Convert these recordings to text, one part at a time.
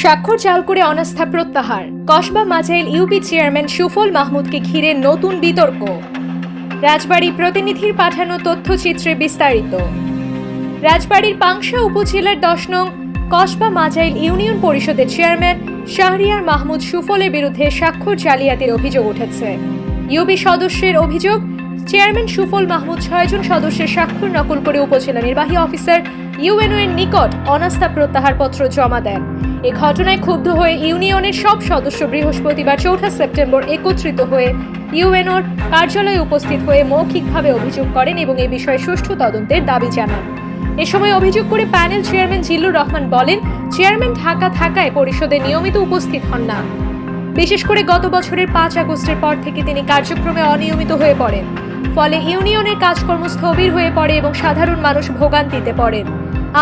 স্বাক্ষর চাল করে অনাস্থা প্রত্যাহার। কসবা মাঝাইল ইউপি চেয়ারম্যান সুফল মাহমুদকে ঘিরে নতুন বিতর্ক। রাজবাড়ী প্রতিনিধির পাঠানো তথ্যচিত্রে বিস্তারিত। রাজবাড়ির পাংশা উপজেলার দশ নং কসবা মাঝাইল ইউনিয়ন পরিষদের চেয়ারম্যান শাহরিয়ার মাহমুদ সুফলের বিরুদ্ধে স্বাক্ষর জালিয়াতির অভিযোগ উঠেছে। ইউপি সদস্যের অভিযোগ, চেয়ারম্যান সুফল মাহমুদ ছয়জন সদস্যের স্বাক্ষর নকল করে উপজেলা নির্বাহী অফিসার ইউএনও এর নিকট অনাস্থা প্রত্যাহার পত্র জমা দেন। এ ঘটনায় ক্ষুব্ধ হয়ে ইউনিয়নের সব সদস্য বৃহস্পতিবার চৌঠা সেপ্টেম্বর একত্রিত হয়ে ইউএনওর কার্যালয়ে উপস্থিত হয়ে মৌখিকভাবে অভিযোগ করেন এবং এ বিষয়ে সুষ্ঠু তদন্তের দাবি জানান। এ সময় অভিযোগ করে প্যানেল চেয়ারম্যান জিল্লুর রহমান বলেন, চেয়ারম্যান ঢাকা থাকায় পরিষদে নিয়মিত উপস্থিত হন না। বিশেষ করে গত বছরের পাঁচ আগস্টের পর থেকে তিনি কার্যক্রমে অনিয়মিত হয়ে পড়েন। ফলে ইউনিয়নের কাজকর্ম স্থবির হয়ে পড়ে এবং সাধারণ মানুষ ভোগান্তিতে পড়েন।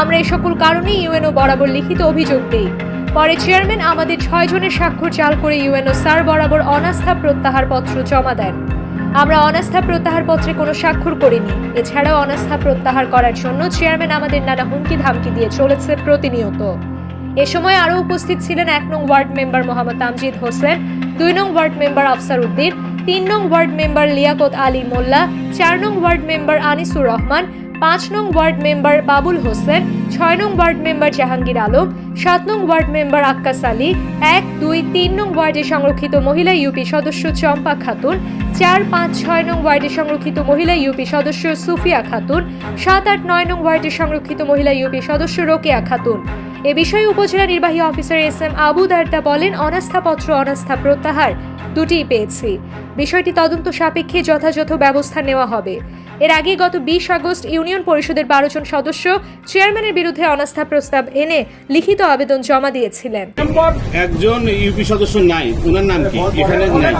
আমরা এই সকল কারণে ইউএনও বরাবর লিখিত অভিযোগ দিই। পরে চেয়ারম্যান আমাদের ছয় জনের স্বাক্ষর চাল করে ইউএনও স্যার বরাবর অনাস্থা প্রত্যাহার পত্র জমা দেন। আমরা অনাস্থা প্রত্যাহার পত্রে কোনো স্বাক্ষর করিনি। এছাড়াও অনাস্থা প্রত্যাহার করার জন্য চেয়ারম্যান আমাদের নানা হুমকি ধামকি দিয়ে চলেছে প্রতিনিয়ত। এ সময় আরও উপস্থিত ছিলেন এক নং ওয়ার্ড মেম্বার মোহাম্মদ তামজিদ হোসেন, দুই নং ওয়ার্ড মেম্বার আফসার উদ্দিন, তিন নং ওয়ার্ড মেম্বার লিয়াকত আলী মোল্লা, চার নং ওয়ার্ড মেম্বার আনিসুর রহমান পাঁচ নং ওয়ার্ড মেম্বার বাবুল হোসেন, ছয় নং ওয়ার্ড মেম্বার জাহাঙ্গীর আলম, সাত নং ওয়ার্ড মেম্বার আক্কাস আলী, এক, দুই, তিন নং ওয়ার্ডে সংরক্ষিত মহিলা ইউপি সদস্য চম্পা খাতুন, চার, পাঁচ, ছয় নং ওয়ার্ডে সংরক্ষিত মহিলা ইউপি সদস্য সুফিয়া খাতুন, সাত, আট, নয় নং ওয়ার্ডে সংরক্ষিত মহিলা ইউপি সদস্য রোকেয়া খাতুন। এ বিষয়ে উপজেলা নির্বাহী officer S M Abu Darda বলেন অনাস্থাপত্র অনাস্থা প্রত্যাহার দুটিই পেয়েছি বিষয়টি তদন্ত সাপেক্ষে যথাযথ ব্যবস্থা নেওয়া হবে এর আগে গত বিশ আগস্ট ইউনিয়ন পরিষদের বারো জন সদস্য চেয়ারম্যানের বিরুদ্ধে অনাস্থা প্রস্তাব এনে লিখিত আবেদন জমা দিয়েছিলেন একজন ইউপি সদস্য নাই ওনার নাম কি এখানে নাই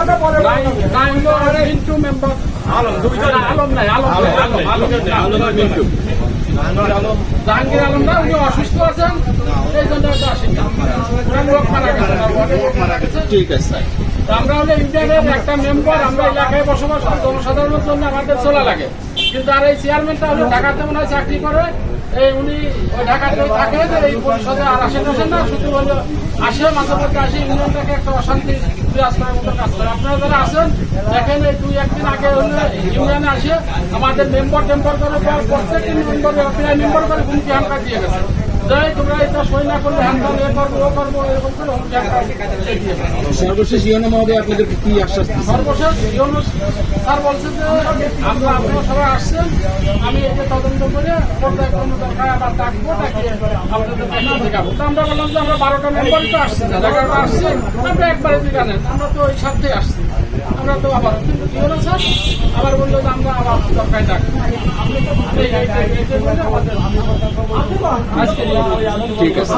জাহাঙ্গীর আলম না উনি অসুস্থ আছেন এই জন্য। ঠিক আছে। তো আমরা হলে ইন্ডিয়ানের একটা মেম্বার আমরা এলাকায় বসবাস করি জনসাধারণের জন্য আমাদের চলা লাগে। কিন্তু আর এই চেয়ারম্যানটা হলো ঢাকাতে মনে হয় চাকরি করে। এই উনি ওই ঢাকাতে থাকে এই পরিষদে আর আসেন আসেন না, শুধু হলো আসে, মাঝে মধ্যে আসে, ইউনিয়নটাকে একটা অশান্তি বিরাজ করার মতো কাজ করে। আপনারা যারা আসেন দেখেন এই দুই, একদিন আগে হলে ইউনিয়নে আসে, আমাদের মেম্বার টেম্বার করে পর প্রত্যেকটি মেম্বার মেম্বার করে হুমকি হামকা দিয়ে গেছে। সর্বশেষ ইয়নো মহোদয় আপনাদেরকে কি আশ্বাস সর্বশেষ ইউনুস স্যার বলছে যে আমরা আপনারা সবাই আসছেন আমি এটা তদন্ত করে পর্যায়ক্রমে দরকার আবার ডাকবো ডাকিয়ে আপনাদের দেখা দেখাবো তো আমরা বললাম যে আমরা বারোটা মেম্বারই তো আসছি না এগারোটা আসছি আমরা একবারে আমরা তো ওই সাথে আসছি। আমরা তো আবার স্যার? আবার বলল যে আমরা আবার দরকার আমাদের আজকে ঠিক আছে।